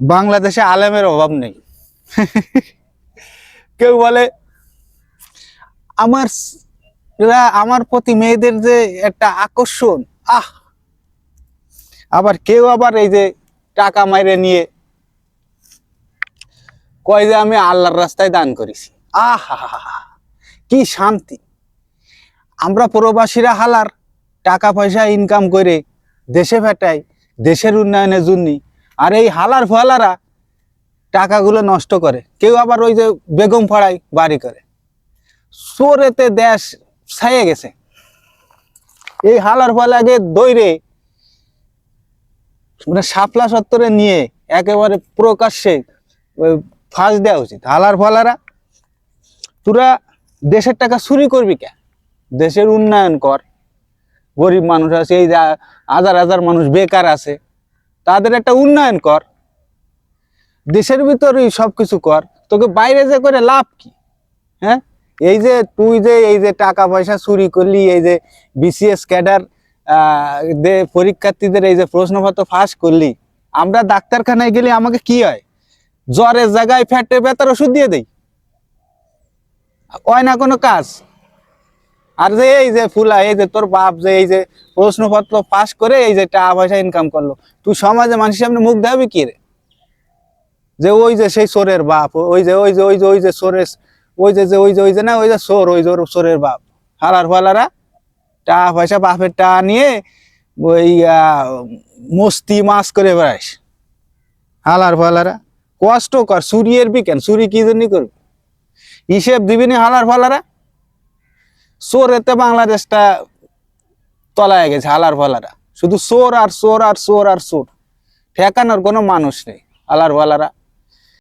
বাংলাদেশে আলেমের অভাব নেই। কেউ বলে, আমার আমার প্রতি মেয়েদের যে একটা আকর্ষণ, আহ! আবার কেউ আবার এই যে টাকা মাইরে নিয়ে কয় যে আমি আল্লাহর রাস্তায় দান করেছি। আহ! কি শান্তি। আমরা প্রবাসীরা হালার টাকা পয়সা ইনকাম করে দেশে ফেটাই দেশের উন্নয়নের জন্য আর এই হালার ফালারা টাকাগুলো নষ্ট করে। কেউ আবার ওই যে বেগম ফাড়াই বাড়ি করে। চোরেতে দেশ ছাইয়ে গেছে। এই হালার ফালাকে দৈরে মানে শাপলা সত্তরে নিয়ে একেবারে প্রকাশ্যে ফাঁস দেওয়া উচিত। হালার ফালারা, তোরা দেশের টাকা চুরি করবি কে? দেশের উন্নয়ন কর। গরিব মানুষ আছে, এই হাজার হাজার মানুষ বেকার আছে। তাদের একটা উন্নয়ন কর। দেশের ভিতরেই সব কিছু কর। তোকে বাইরে যে করে লাভ কি? হ্যাঁ? এই যে তুই যে, এই যে টাকা পয়সা চুরি করলি, এই যে বিসিএস ক্যাডার পরীক্ষার্থীদের এই যে প্রশ্নপত্র ফাঁস করলি, আমরা ডাক্তারখানায় গেলে আমাকে কি হয়? জ্বরের জায়গায় ফ্যাটে ব্যথার ওষুধ দিয়ে দেই। হয় না কোনো কাজ? আর যে এই যে ফুলা, এই যে তোর বাপ যে এই যে প্রশ্নপত্র পাস করে এই যে টাকা পয়সা ইনকাম করল, তুই সমাজে মানুষের সামনে মুখ দেখাবি কি রে? যে ওই যে সেই সোরের বাপ, ওই যে ওই যে ওই যে ওই যে সোরের ওই যে যে, ওই যে ওই যে না, ওই যে সোর ওই যে সোরের বাপ। হালার ফালারা টাকা পয়সা বাপের টাকা নিয়ে ওই মস্তি মাছ করে বেড়াইস। হালার ফালারা, কষ্ট কর, চুরি এর বি কেন? চুরি কি জন্য করবি? হিসেব দিবি নি হালার ফালারা? চোরেতে বাংলাদেশটা তলায় গেছে, আলার ভালারা শুধু সোর আর সোর আর সোর আর সোর ঠেকানোর কোনো মানুষ নেই, আলার ফালারা।